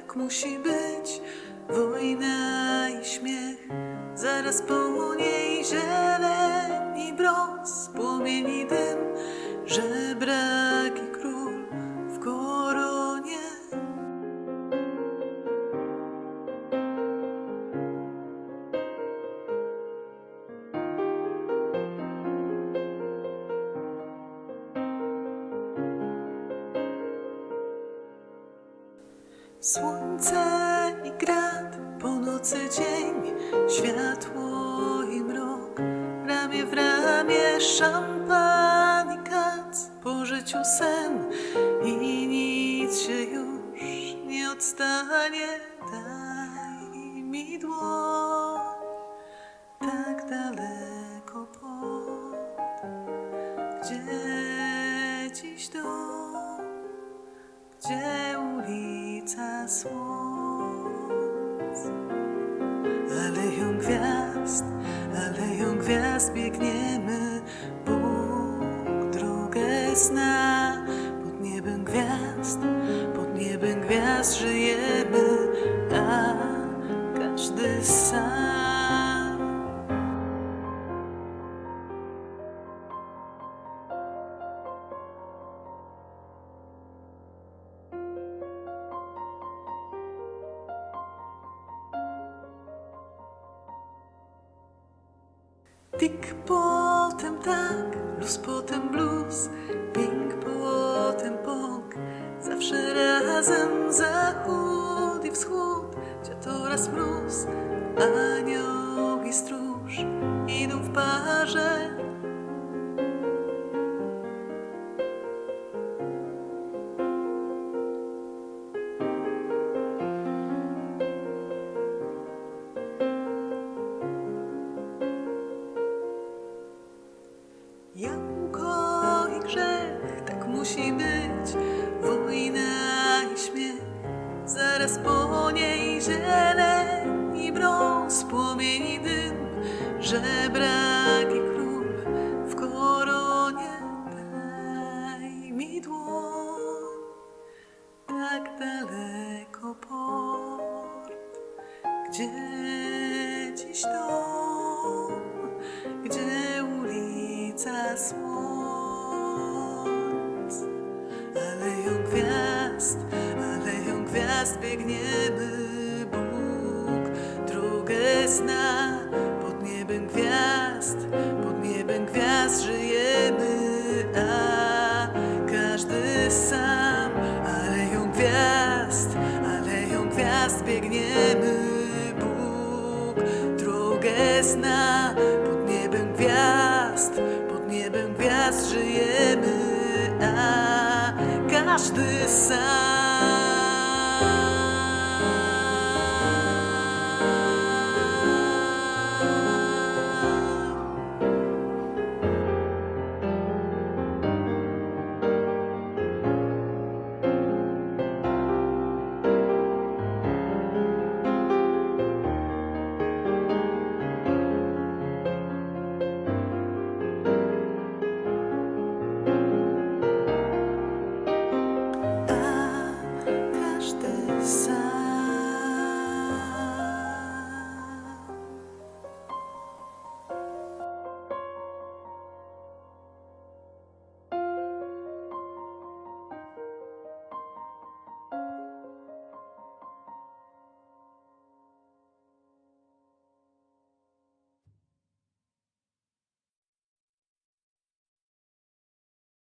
tak musi być. Wojna i śmiech, zaraz po niej zieleń i brąz, płomieni dym, żebrak Słońce i grad, po nocy dzień, światło i mrok, ramię w ramię szampan i kac, po życiu sen i nic się już nie odstanie. Daj mi dłoń, tak daleko pod, gdzie dziś dom? Gdzie ulica słońc. Aleją gwiazd, aleją gwiazd biegniemy, Bóg drogę zna. Pod niebem gwiazd, pod niebem gwiazd żyjemy, Tik potem tak, luz potem blues, ping potem pong. Zawsze razem zachód i wschód, gdzie to raz mróz, anioł i stróż idą w parze. Żebrak i król w koronie. Daj mi dłoń, tak daleko port, gdzie dziś dom, gdzie ulica słońc. Aleją gwiazd, aleją gwiazd biegniemy, Pod niebem gwiazd, pod niebem gwiazd żyjemy, a każdy sam.